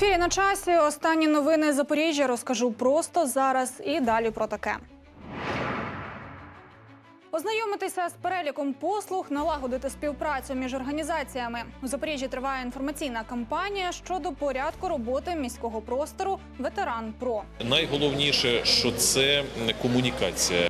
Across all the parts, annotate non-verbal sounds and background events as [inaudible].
Ефірі на часі. Останні новини Запоріжжя розкажу просто зараз і далі про таке. Ознайомитися з переліком послуг, налагодити співпрацю між організаціями. У Запоріжжі триває інформаційна кампанія щодо порядку роботи міського простору Ветеран Про. Найголовніше, що це комунікація.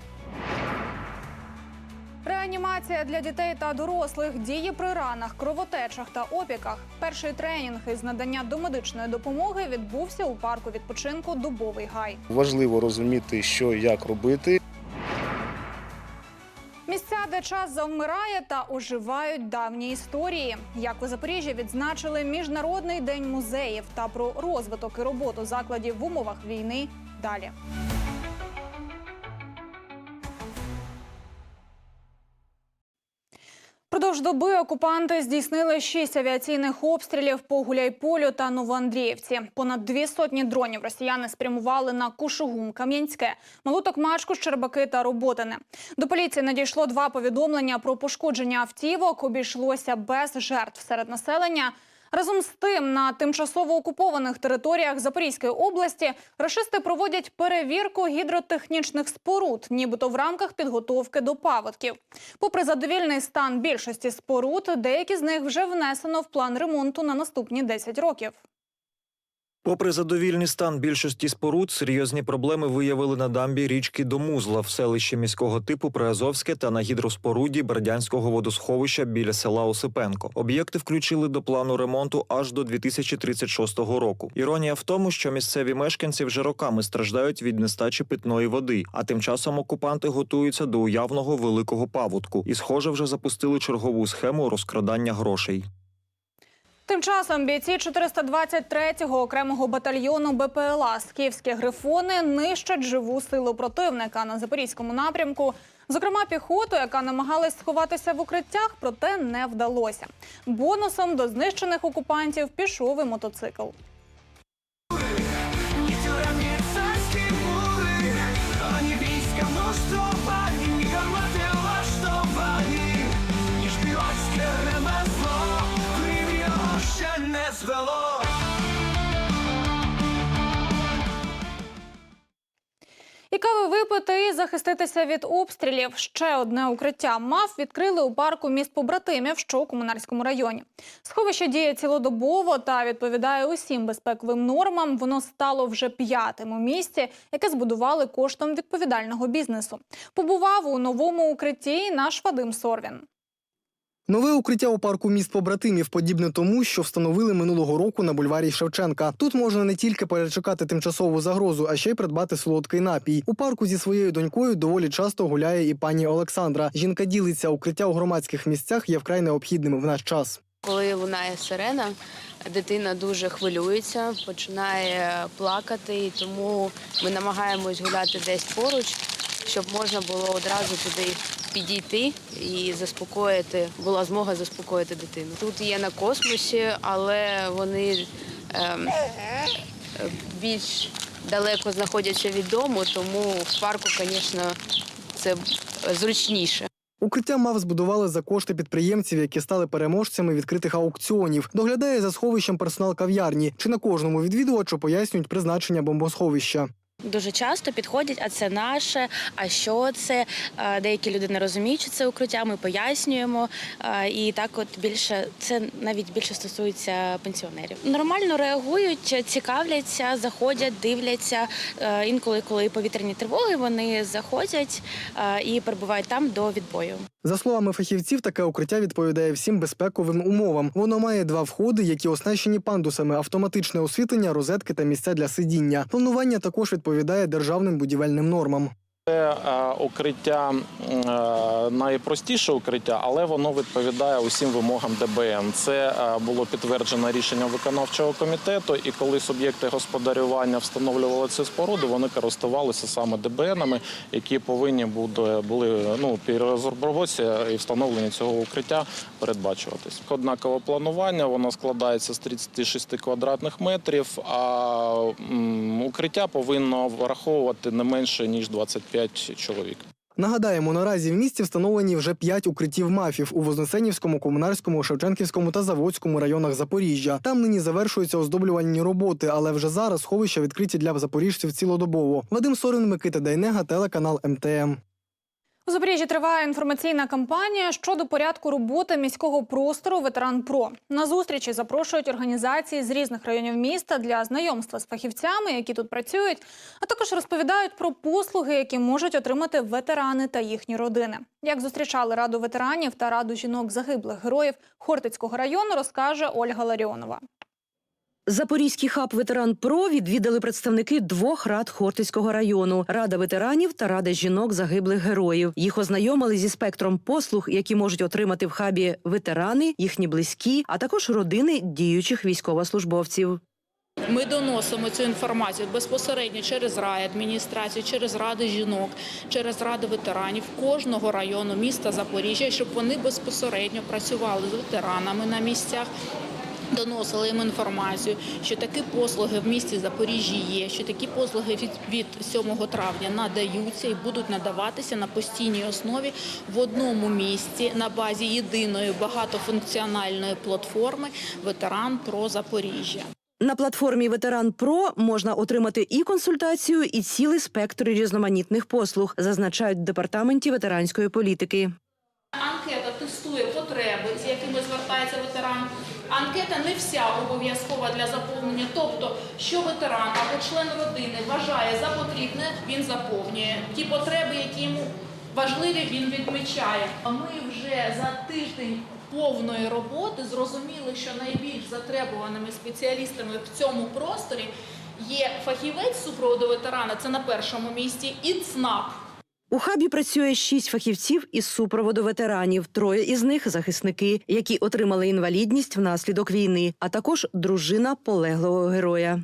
Реанімація для дітей та дорослих діє при ранах, кровотечах та опіках. Перший тренінг із надання домедичної допомоги відбувся у парку відпочинку Дубовий гай. Важливо розуміти, що і як робити. Місця, де час завмирає та оживають давні історії. Як у Запоріжжі відзначили Міжнародний день музеїв та про розвиток і роботу закладів в умовах війни. Далі. Продовж доби окупанти здійснили шість авіаційних обстрілів по Гуляйполю та Новоандріївці. Понад дві сотні дронів росіяни спрямували на Кушугум, Кам'янське, Малуток Мачку, Щербаки та Роботине. До поліції надійшло два повідомлення про пошкодження автівок. Обійшлося без жертв серед населення. Разом з тим, на тимчасово окупованих територіях Запорізької області рашисти проводять перевірку гідротехнічних споруд, нібито в рамках підготовки до паводків. Попри задовільний стан більшості споруд, деякі з них вже внесено в план ремонту на наступні 10 років. Попри задовільний стан більшості споруд, серйозні проблеми виявили на дамбі річки Домузла в селищі міського типу Приазовське та на гідроспоруді Бердянського водосховища біля села Осипенко. Об'єкти включили до плану ремонту аж до 2036 року. Іронія в тому, що місцеві мешканці вже роками страждають від нестачі питної води, а тим часом окупанти готуються до уявного великого паводку і, схоже, вже запустили чергову схему розкрадання грошей. Тим часом бійці 423-го окремого батальйону БПЛА з Київські грифони нищать живу силу противника на запорізькому напрямку. Зокрема, піхоту, яка намагалась сховатися в укриттях, проте не вдалося. Бонусом до знищених окупантів пішов і мотоцикл. Кави випити і захиститися від обстрілів. Ще одне укриття МАФ відкрили у парку міст побратимів, що у комунарському районі. Сховище діє цілодобово та відповідає усім безпековим нормам. Воно стало вже п'ятим у місті, яке збудували коштом відповідального бізнесу. Побував у новому укритті наш Вадим Сорвін. Нове укриття у парку міст побратимів подібне тому, що встановили минулого року на бульварі Шевченка. Тут можна не тільки перечекати тимчасову загрозу, а ще й придбати солодкий напій. У парку зі своєю донькою доволі часто гуляє і пані Олександра. Жінка ділиться, укриття у громадських місцях є вкрай необхідним в наш час. Коли лунає сирена, дитина дуже хвилюється, починає плакати, і тому ми намагаємось гуляти десь поруч, щоб можна було одразу туди підійти і заспокоїти, була змога заспокоїти дитину. Тут є на космосі, але вони ем, більш далеко знаходяться від дому, тому в парку, звісно, це зручніше. Укриття мав збудували за кошти підприємців, які стали переможцями відкритих аукціонів. Доглядає за сховищем персонал кав'ярні. Чи на кожному відвідувачу пояснюють призначення бомбосховища. Дуже часто підходять, а це наше, а що це? Деякі люди не розуміють, що це укриття. Ми пояснюємо. І так, от більше це навіть більше стосується пенсіонерів. Нормально реагують, цікавляться, заходять, дивляться. Інколи, коли повітряні тривоги, вони заходять і перебувають там до відбою. За словами фахівців, таке укриття відповідає всім безпековим умовам. Воно має два входи, які оснащені пандусами, автоматичне освітлення, розетки та місця для сидіння. Планування також відповідає державним будівельним нормам. Це е, укриття е, найпростіше укриття, але воно відповідає усім вимогам ДБН. Це е, було підтверджено рішенням виконавчого комітету. І коли суб'єкти господарювання встановлювали ці споруди, вони користувалися саме ДБНами, які повинні буде були ну при розробці і встановленні цього укриття передбачуватись. Однакове планування воно складається з 36 квадратних метрів. А укриття повинно враховувати не менше ніж 25 чоловік. Нагадаємо, наразі в місті встановлені вже п'ять укриттів мафів у Вознесенівському, Комунарському, Шевченківському та Заводському районах Запоріжжя. Там нині завершуються оздоблювальні роботи, але вже зараз сховища відкриті для запоріжців цілодобово. Вадим Сорин, Микита Дайнега, телеканал МТМ. У Запоріжжі триває інформаційна кампанія щодо порядку роботи міського простору Ветеран Про на зустрічі запрошують організації з різних районів міста для знайомства з фахівцями, які тут працюють, а також розповідають про послуги, які можуть отримати ветерани та їхні родини. Як зустрічали раду ветеранів та раду жінок загиблих героїв Хортицького району, розкаже Ольга Ларіонова. Запорізький хаб Ветеран Про відвідали представники двох рад Хортицького району: Рада ветеранів та Рада жінок загиблих героїв. Їх ознайомили зі спектром послуг, які можуть отримати в хабі ветерани, їхні близькі, а також родини діючих військовослужбовців. Ми доносимо цю інформацію безпосередньо через райадміністрацію, через ради жінок, через ради ветеранів кожного району міста Запоріжжя, щоб вони безпосередньо працювали з ветеранами на місцях. Доносили їм інформацію, що такі послуги в місті Запоріжжі є, що такі послуги від, від 7 травня надаються і будуть надаватися на постійній основі в одному місці на базі єдиної багатофункціональної платформи Ветеран про Запоріжжя. На платформі Ветеран Про можна отримати і консультацію, і цілий спектр різноманітних послуг, зазначають в департаменті ветеранської політики. Анкета тестує потреби, з якими звертається ветеран. Анкета не вся обов'язкова для заповнення. Тобто, що ветеран або член родини вважає за потрібне, він заповнює. Ті потреби, які йому важливі, він відмічає. Ми вже за тиждень повної роботи зрозуміли, що найбільш затребуваними спеціалістами в цьому просторі є фахівець супроводу ветерана, це на першому місці, і ЦНАП. У хабі працює шість фахівців із супроводу ветеранів. Троє із них захисники, які отримали інвалідність внаслідок війни, а також дружина полеглого героя.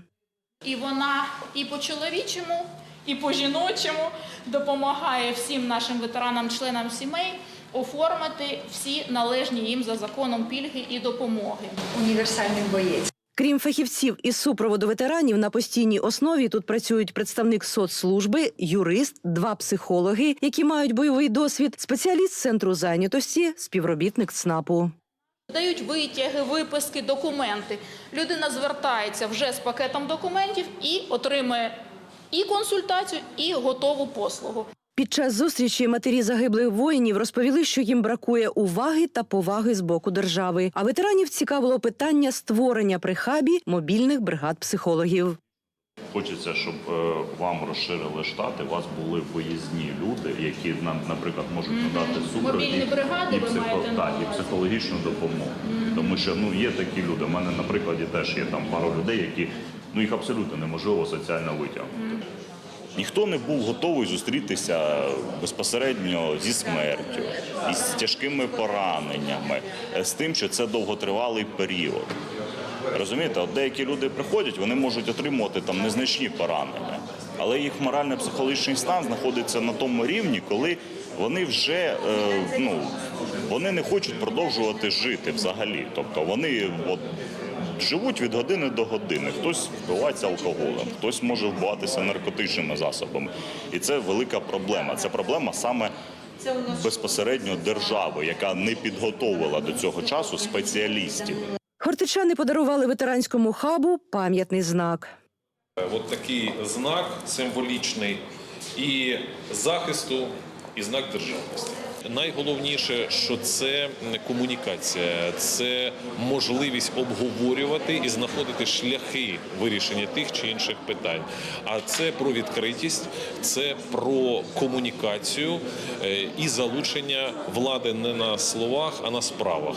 І вона і по чоловічому, і по жіночому допомагає всім нашим ветеранам, членам сімей оформити всі належні їм за законом пільги і допомоги. Універсальний боєць. Крім фахівців із супроводу ветеранів, на постійній основі тут працюють представник соцслужби, юрист, два психологи, які мають бойовий досвід, спеціаліст центру зайнятості, співробітник ЦНАПу. Дають витяги, виписки, документи. Людина звертається вже з пакетом документів і отримує і консультацію, і готову послугу. Під час зустрічі матері загиблих воїнів розповіли, що їм бракує уваги та поваги з боку держави. А ветеранів цікавило питання створення при хабі мобільних бригад психологів. Хочеться, щоб е, вам розширили штати, у вас були виїзні люди, які нам, наприклад, можуть надати супровід і- бригади і, ви маєте і психологічну допомогу. Тому що ну є такі люди. У мене, на прикладі, теж є там пару людей, які ну їх абсолютно неможливо соціально витягнути. Ніхто не був готовий зустрітися безпосередньо зі смертю, із тяжкими пораненнями, е, з тим, що це довготривалий період. Розумієте, от деякі люди приходять, вони можуть отримувати там незначні поранення, але їх морально-психологічний стан знаходиться на тому рівні, коли вони вже е, ну вони не хочуть продовжувати жити взагалі. Тобто вони от. Живуть від години до години. Хтось вбивається алкоголем, хтось може вбиватися наркотичними засобами. І це велика проблема. Це проблема саме безпосередньо держави, яка не підготовила до цього часу спеціалістів. Хортичани подарували ветеранському хабу пам'ятний знак. От такий знак символічний і захисту, і знак державності. Найголовніше, що це комунікація, це можливість обговорювати і знаходити шляхи вирішення тих чи інших питань. А це про відкритість, це про комунікацію е, і залучення влади не на словах, а на справах.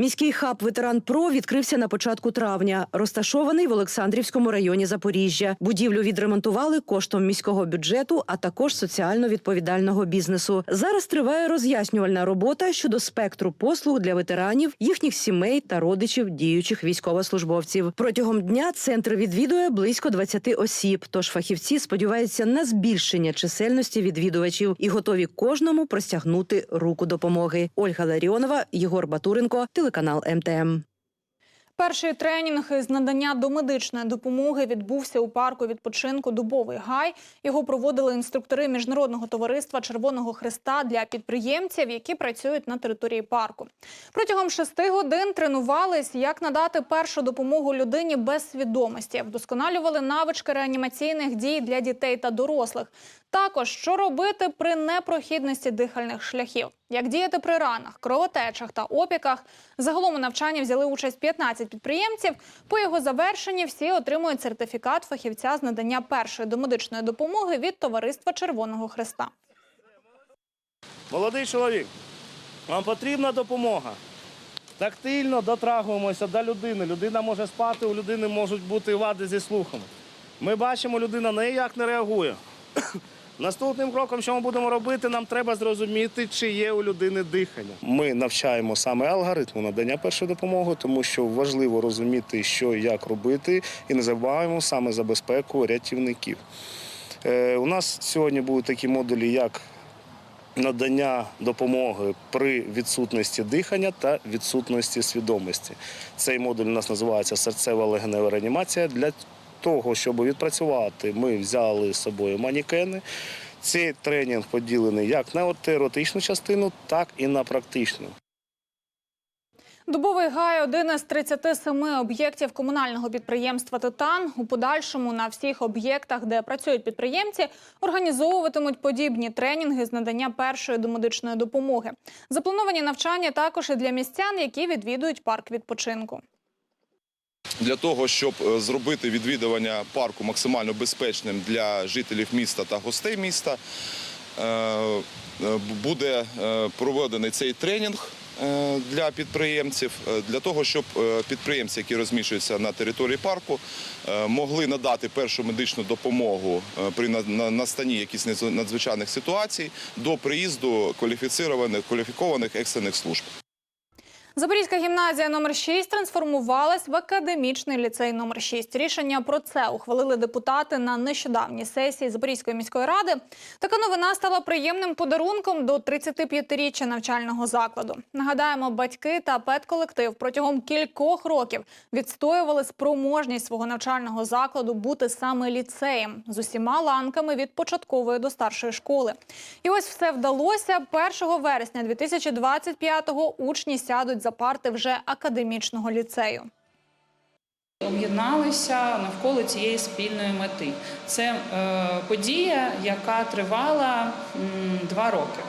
Міський хаб Ветеран Про відкрився на початку травня, розташований в Олександрівському районі Запоріжжя. Будівлю відремонтували коштом міського бюджету, а також соціально відповідального бізнесу. Зараз триває роз'яснювальна робота щодо спектру послуг для ветеранів, їхніх сімей та родичів діючих військовослужбовців. Протягом дня центр відвідує близько 20 осіб. Тож фахівці сподіваються на збільшення чисельності відвідувачів і готові кожному простягнути руку допомоги. Ольга Ларіонова, Єгор Батуренко, телеканал МТМ. Перший тренінг із надання домедичної допомоги відбувся у парку відпочинку Дубовий гай. Його проводили інструктори міжнародного товариства Червоного Христа для підприємців, які працюють на території парку. Протягом шести годин тренувались, як надати першу допомогу людині без свідомості, вдосконалювали навички реанімаційних дій для дітей та дорослих. Також що робити при непрохідності дихальних шляхів, як діяти при ранах, кровотечах та опіках. Загалом у навчанні взяли участь 15 підприємців. По його завершенні всі отримують сертифікат фахівця з надання першої домедичної допомоги від товариства Червоного Христа. Молодий чоловік, вам потрібна допомога. Тактильно дотрагуємося до людини. Людина може спати, у людини можуть бути вади зі слухом. Ми бачимо, людина ніяк не реагує. Наступним кроком, що ми будемо робити, нам треба зрозуміти, чи є у людини дихання. Ми навчаємо саме алгоритму надання першої допомоги, тому що важливо розуміти, що і як робити, і не забуваємо саме за безпеку рятівників. Е, у нас сьогодні будуть такі модулі, як надання допомоги при відсутності дихання та відсутності свідомості. Цей модуль у нас називається серцева легенева реанімація. Для того, щоб відпрацювати, ми взяли з собою манікени. Цей тренінг поділений як на теоретичну частину, так і на практичну. Дубовий гай один із 37 об'єктів комунального підприємства Титан. У подальшому на всіх об'єктах, де працюють підприємці, організовуватимуть подібні тренінги з надання першої домедичної допомоги. Заплановані навчання також і для містян, які відвідують парк відпочинку. Для того, щоб е, зробити відвідування парку максимально безпечним для жителів міста та гостей міста, е, е, буде проведений цей тренінг для підприємців, для того, щоб підприємці, які розміщуються на території парку, могли надати першу медичну допомогу при на- на- настанні якихось надзвичайних ситуацій до приїзду кваліфікованих екстрених служб. Запорізька гімназія номер 6 трансформувалась в академічний ліцей номер 6. Рішення про це ухвалили депутати на нещодавній сесії Запорізької міської ради. Така новина стала приємним подарунком до 35-річчя навчального закладу. Нагадаємо, батьки та педколектив протягом кількох років відстоювали спроможність свого навчального закладу бути саме ліцеєм з усіма ланками від початкової до старшої школи. І ось все вдалося. 1 вересня 2025-го учні сядуть за парти вже академічного ліцею. об'єдналися навколо цієї спільної мети. Це е, подія, яка тривала два роки.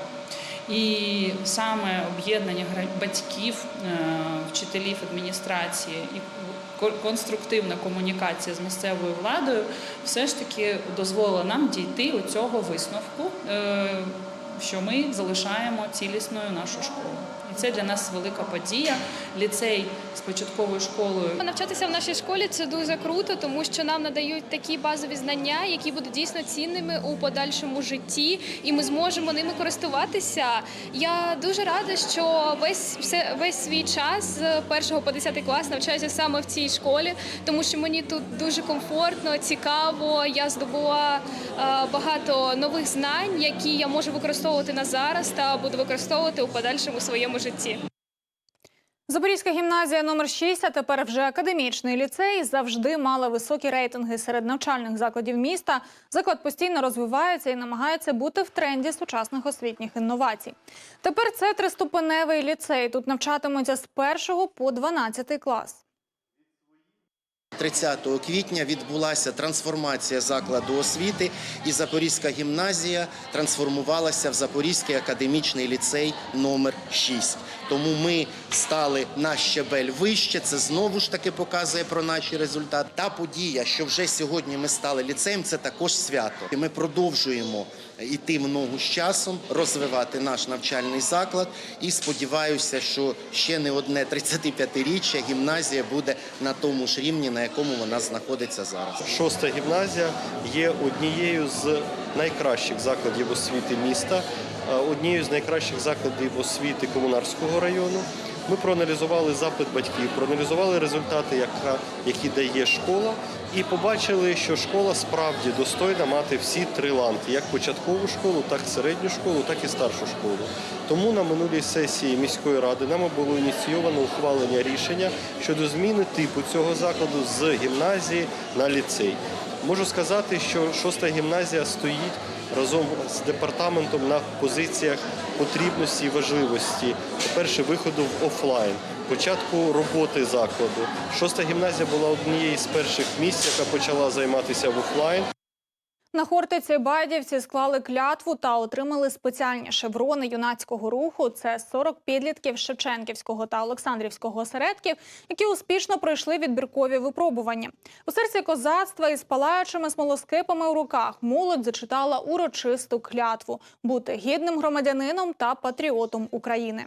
І саме об'єднання батьків, е, вчителів адміністрації і конструктивна комунікація з місцевою владою все ж таки дозволила нам дійти у цього висновку, е, що ми залишаємо цілісною нашу школу. І це для нас велика подія. Ліцей з початковою школою Навчатися в нашій школі це дуже круто, тому що нам надають такі базові знання, які будуть дійсно цінними у подальшому житті, і ми зможемо ними користуватися. Я дуже рада, що весь все весь свій час з 1 по 10 клас навчаюся саме в цій школі, тому що мені тут дуже комфортно, цікаво. Я здобула е, багато нових знань, які я можу використовувати на зараз та буду використовувати у подальшому своєму житті. Запорізька гімназія номер 6, а тепер вже академічний ліцей, завжди мала високі рейтинги серед навчальних закладів міста. Заклад постійно розвивається і намагається бути в тренді сучасних освітніх інновацій. Тепер це триступеневий ліцей. Тут навчатимуться з 1 по 12 клас. 30 квітня відбулася трансформація закладу освіти, і Запорізька гімназія трансформувалася в Запорізький академічний ліцей номер 6. Тому ми стали на щебель вище. Це знову ж таки показує про наші результати. Та подія, що вже сьогодні ми стали ліцеєм, це також свято. І ми продовжуємо йти в ногу з часом, розвивати наш навчальний заклад. І сподіваюся, що ще не одне 35-річчя гімназія буде на тому ж рівні, на якому вона знаходиться зараз. Шоста гімназія є однією з найкращих закладів освіти міста, однією з найкращих закладів освіти Комунарського району. Ми проаналізували запит батьків, проаналізували результати, які дає школа, і побачили, що школа справді достойна мати всі три ланки: як початкову школу, так і середню школу, так і старшу школу. Тому на минулій сесії міської ради нами було ініційовано ухвалення рішення щодо зміни типу цього закладу з гімназії на ліцей. Можу сказати, що шоста гімназія стоїть разом з департаментом на позиціях потрібності і важливості. По-перше, виходу в офлайн, початку роботи закладу. Шоста гімназія була однією з перших місць, яка почала займатися в офлайн. На Хортиці байдівці склали клятву та отримали спеціальні шеврони юнацького руху. Це 40 підлітків Шевченківського та Олександрівського осередків, які успішно пройшли відбіркові випробування. У серці козацтва із палаючими смолоскипами у руках молодь зачитала урочисту клятву бути гідним громадянином та патріотом України.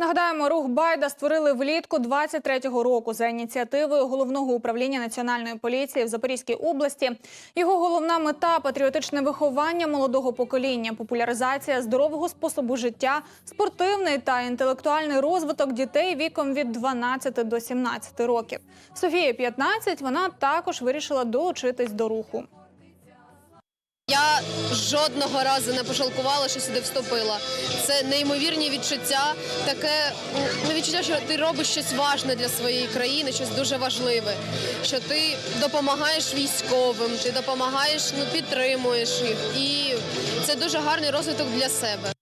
Нагадаємо, рух Байда створили влітку 23-го року за ініціативою головного управління національної поліції в Запорізькій області. Його головна мета патріотичне виховання молодого покоління, популяризація здорового способу життя, спортивний та інтелектуальний розвиток дітей віком від 12 до 17 років. Софія 15, Вона також вирішила долучитись до руху. Я жодного разу не пожалкувала, що сюди вступила. Це неймовірні відчуття, таке ну, відчуття, що ти робиш щось важне для своєї країни, щось дуже важливе. Що ти допомагаєш військовим, ти допомагаєш, ну підтримуєш їх. І це дуже гарний розвиток для себе.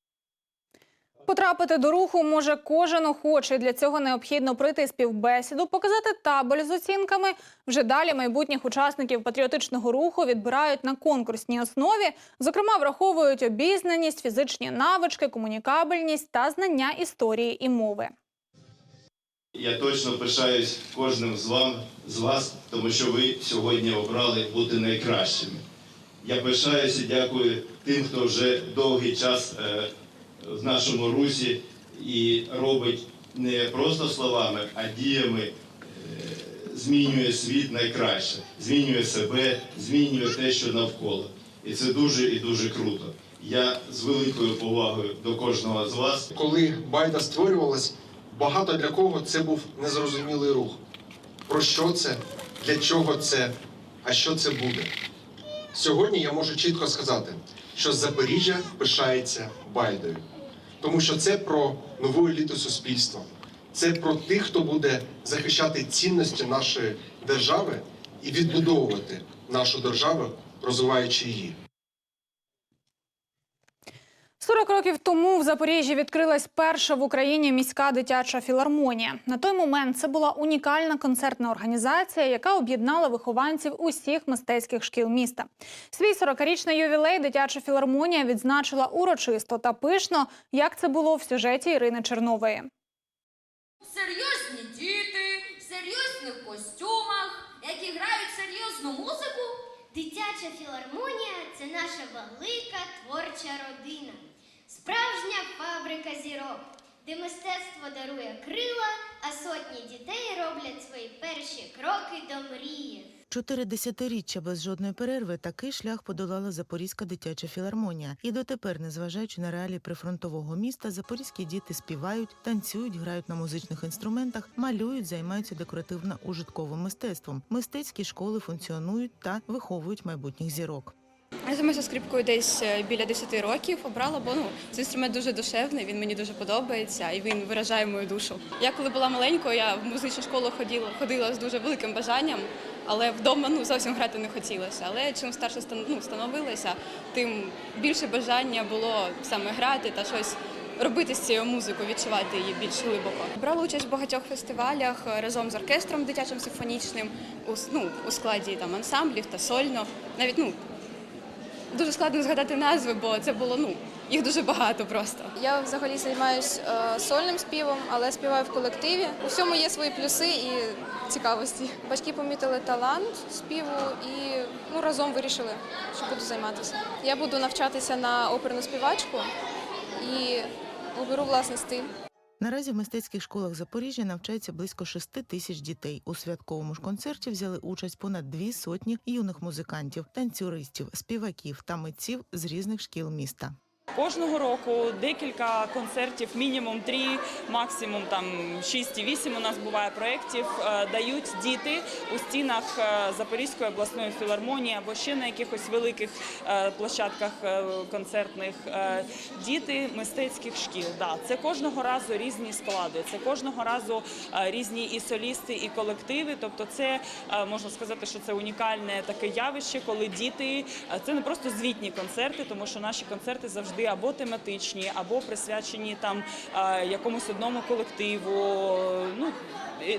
Потрапити до руху може кожен охочий. Для цього необхідно пройти співбесіду, показати табель з оцінками. Вже далі майбутніх учасників патріотичного руху відбирають на конкурсній основі. Зокрема, враховують обізнаність, фізичні навички, комунікабельність та знання історії і мови. Я точно пишаюсь кожним з вам з вас, тому що ви сьогодні обрали бути найкращими. Я пишаюся, дякую тим, хто вже довгий час е, в нашому русі і робить не просто словами, а діями е, змінює світ найкраще, змінює себе, змінює те, що навколо. І це дуже і дуже круто. Я з великою повагою до кожного з вас. Коли байда створювалась, багато для кого це був незрозумілий рух. Про що це, для чого це, а що це буде. Сьогодні я можу чітко сказати, що Запоріжжя пишається байдою, тому що це про нову еліту суспільства, це про тих, хто буде захищати цінності нашої держави і відбудовувати нашу державу, розвиваючи її. 40 років тому в Запоріжжі відкрилась перша в Україні міська дитяча філармонія. На той момент це була унікальна концертна організація, яка об'єднала вихованців усіх мистецьких шкіл міста. Свій 40-річний ювілей дитяча філармонія відзначила урочисто та пишно, як це було в сюжеті Ірини Чернової. Серйозні діти, в серйозних костюмах, які грають серйозну музику. Дитяча філармонія це наша велика творча родина, справжня фабрика зірок, де мистецтво дарує крила, а сотні дітей роблять свої перші кроки до мрії. Чотири десятиріччя без жодної перерви такий шлях подолала Запорізька дитяча філармонія. І дотепер, незважаючи на реалії прифронтового міста, запорізькі діти співають, танцюють, грають на музичних інструментах, малюють, займаються декоративно-ужитковим мистецтвом. Мистецькі школи функціонують та виховують майбутніх зірок. Я займаюся скрипкою десь е, біля 10 років. Обрала, бо ну цей інструмент дуже душевний, він мені дуже подобається і він виражає мою душу. Я коли була маленькою, я в музичну школу ходила, ходила з дуже великим бажанням, але вдома ну зовсім грати не хотілося. Але чим старше ну, становилася, тим більше бажання було саме грати та щось. Робити з цією музикою, відчувати її більш глибоко. Брала участь в багатьох фестивалях е, разом з оркестром дитячим симфонічним у, ну, у складі там ансамблів та сольно. Навіть ну дуже складно згадати назви, бо це було ну їх дуже багато просто. Я взагалі займаюся сольним співом, але співаю в колективі. У всьому є свої плюси і цікавості. Батьки помітили талант співу і ну, разом вирішили, що буду займатися. Я буду навчатися на оперну співачку і оберу власний стиль. Наразі в мистецьких школах Запоріжжя навчається близько 6 тисяч дітей. У святковому ж концерті взяли участь понад дві сотні юних музикантів, танцюристів, співаків та митців з різних шкіл міста. Кожного року декілька концертів, мінімум три, максимум там 6-8 у нас буває проєктів, е, дають діти у стінах е, Запорізької обласної філармонії або ще на якихось великих е, площадках концертних. Діти мистецьких шкіл. Да, це кожного разу різні склади, це кожного разу різні і солісти, і колективи. Тобто, це можна сказати, що це унікальне таке явище, коли діти це не просто звітні концерти, тому що наші концерти завжди або тематичні, або присвячені там е, якомусь одному колективу. Ну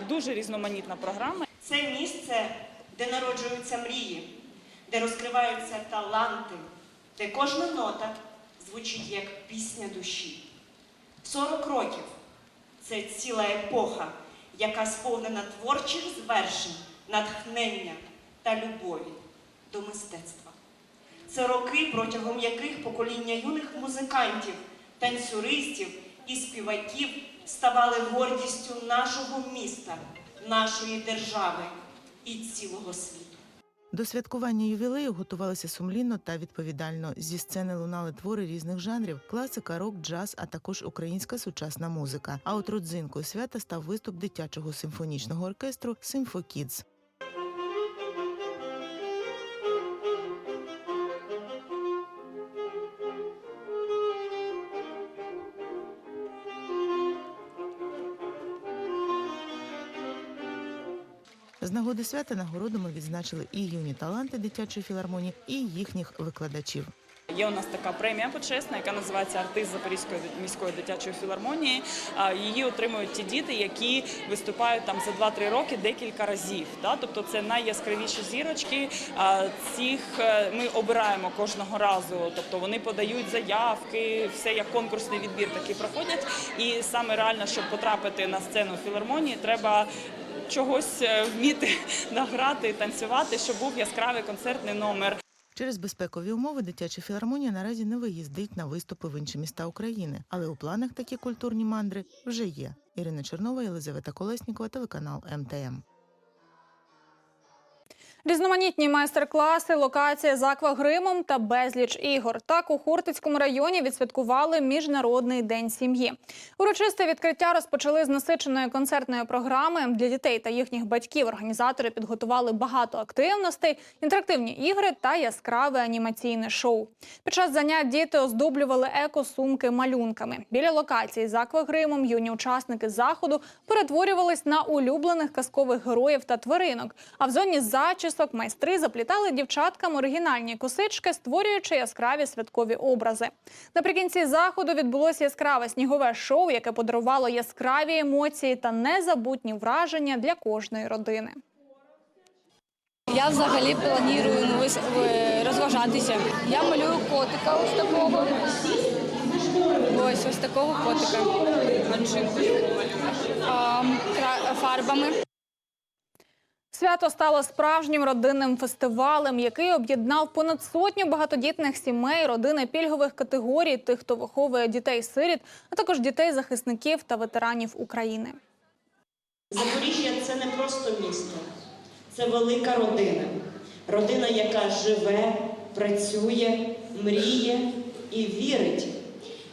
дуже різноманітна програма. Це місце, де народжуються мрії, де розкриваються таланти, де кожна нота звучить як пісня душі. 40 років це ціла епоха, яка сповнена творчих звершень, натхнення та любові до мистецтва. Це роки, протягом яких покоління юних музикантів, танцюристів і співаків ставали гордістю нашого міста, нашої держави і цілого світу. До святкування ювілею готувалися сумлінно та відповідально. Зі сцени лунали твори різних жанрів: класика, рок, джаз, а також українська сучасна музика. А от родзинкою свята став виступ дитячого симфонічного оркестру «Симфокідз». Нагоди свята нагородами відзначили і юні таланти дитячої філармонії, і їхніх викладачів. Є у нас така премія почесна, яка називається Артист Запорізької міської дитячої філармонії. Її отримують ті діти, які виступають там за 2-3 роки декілька разів. Тобто це найяскравіші зірочки. Цих е, ми обираємо кожного разу. Тобто вони подають заявки, все як конкурсний відбір такий проходять. І саме реально, щоб потрапити на сцену філармонії, треба. Чогось е, вміти [laughs] награти, танцювати, щоб був яскравий концертний номер. Через безпекові умови дитяча філармонія наразі не виїздить на виступи в інші міста України, але у планах такі культурні мандри вже є. Ірина Чернова, Єлизавета Колеснікова, телеканал МТМ. Різноманітні майстер-класи, локація з аквагримом та безліч ігор. Так у Хортицькому районі відсвяткували Міжнародний день сім'ї. Урочисте відкриття розпочали з насиченої концертної програми для дітей та їхніх батьків. Організатори підготували багато активностей, інтерактивні ігри та яскраве анімаційне шоу. Під час занять діти оздоблювали еко-сумки малюнками. Біля локації з аквагримом юні учасники заходу перетворювались на улюблених казкових героїв та тваринок. А в зоні зачісок майстри заплітали дівчаткам оригінальні косички, створюючи яскраві святкові образи. Наприкінці заходу відбулося яскраве снігове шоу, яке подарувало яскраві емоції та незабутні враження для кожної родини. Я взагалі планую ну, в- розважатися. Я малюю котика ось такого. Ось ось такого котика. Фарбами. Свято стало справжнім родинним фестивалем, який об'єднав понад сотню багатодітних сімей, родини пільгових категорій, тих, хто виховує дітей-сиріт, а також дітей захисників та ветеранів України. Запоріжжя це не просто місто, це велика родина. Родина, яка живе, працює, мріє і вірить.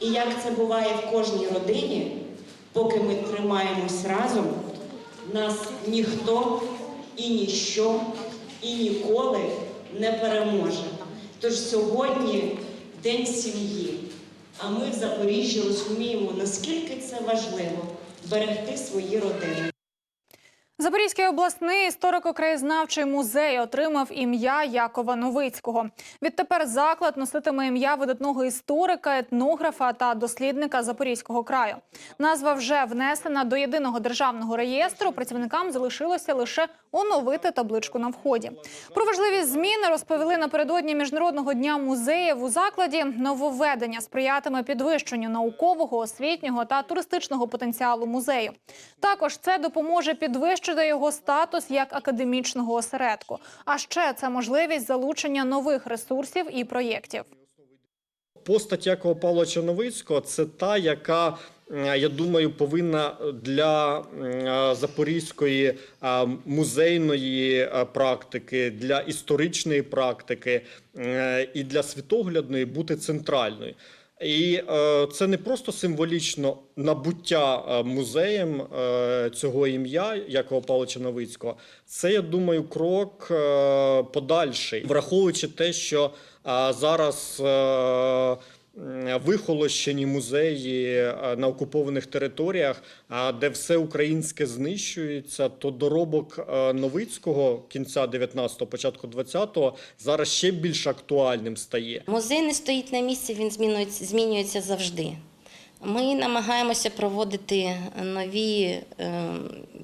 І як це буває в кожній родині, поки ми тримаємось разом, нас ніхто і ніщо і ніколи не переможе. Тож сьогодні День сім'ї. А ми в Запоріжжі розуміємо, наскільки це важливо берегти свої родини. Запорізький обласний історико-краєзнавчий музей отримав ім'я Якова Новицького. Відтепер заклад носитиме ім'я видатного історика, етнографа та дослідника Запорізького краю. Назва вже внесена до єдиного державного реєстру. Працівникам залишилося лише оновити табличку на вході. Про важливі зміни розповіли напередодні міжнародного дня музеїв у закладі. Нововведення сприятиме підвищенню наукового, освітнього та туристичного потенціалу музею. Також це допоможе підвищити його статус як академічного осередку. А ще це можливість залучення нових ресурсів і проєктів. постать Якова Павловича Новицького це та, яка е, я думаю, повинна для е, запорізької е, музейної практики, для історичної практики і для світоглядної бути центральною. І е, це не просто символічно набуття е, музеєм е, цього ім'я Якова Павловича Новицького. Це, я думаю, крок е, подальший, враховуючи те, що е, зараз. Е, Вихолощені музеї е, на окупованих територіях, де все українське знищується, то доробок е, Новицького кінця 19-го, початку 20-го зараз ще більш актуальним стає. Музей не стоїть на місці, він змінюється, завжди. Ми намагаємося проводити нові е,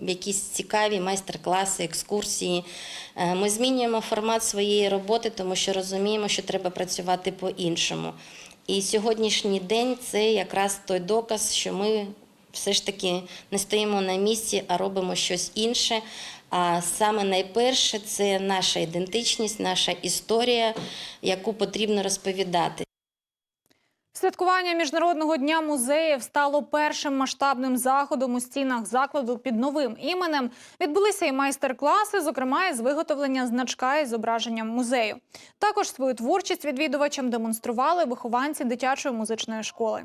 якісь цікаві майстер-класи, екскурсії. Ми змінюємо формат своєї роботи, тому що розуміємо, що треба працювати по-іншому. І сьогоднішній день це якраз той доказ, що ми все ж таки не стоїмо на місці, а робимо щось інше. А саме найперше це наша ідентичність, наша історія, яку потрібно розповідати. Святкування Міжнародного дня музеїв стало першим масштабним заходом у стінах закладу під новим іменем. Відбулися і майстер-класи, зокрема із виготовлення значка із зображенням музею. Також свою творчість відвідувачам демонстрували вихованці дитячої музичної школи.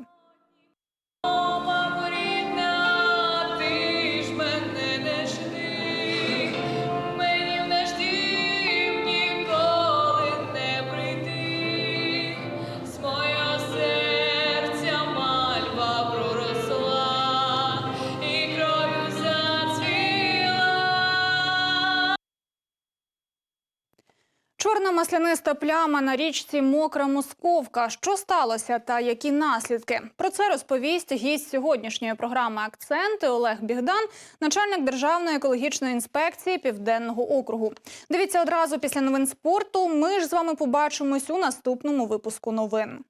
Чорна масляниста пляма на річці Мокра Московка. Що сталося та які наслідки? Про це розповість гість сьогоднішньої програми Акценти Олег Бігдан, начальник Державної екологічної інспекції Південного округу. Дивіться одразу після новин спорту. Ми ж з вами побачимось у наступному випуску новин.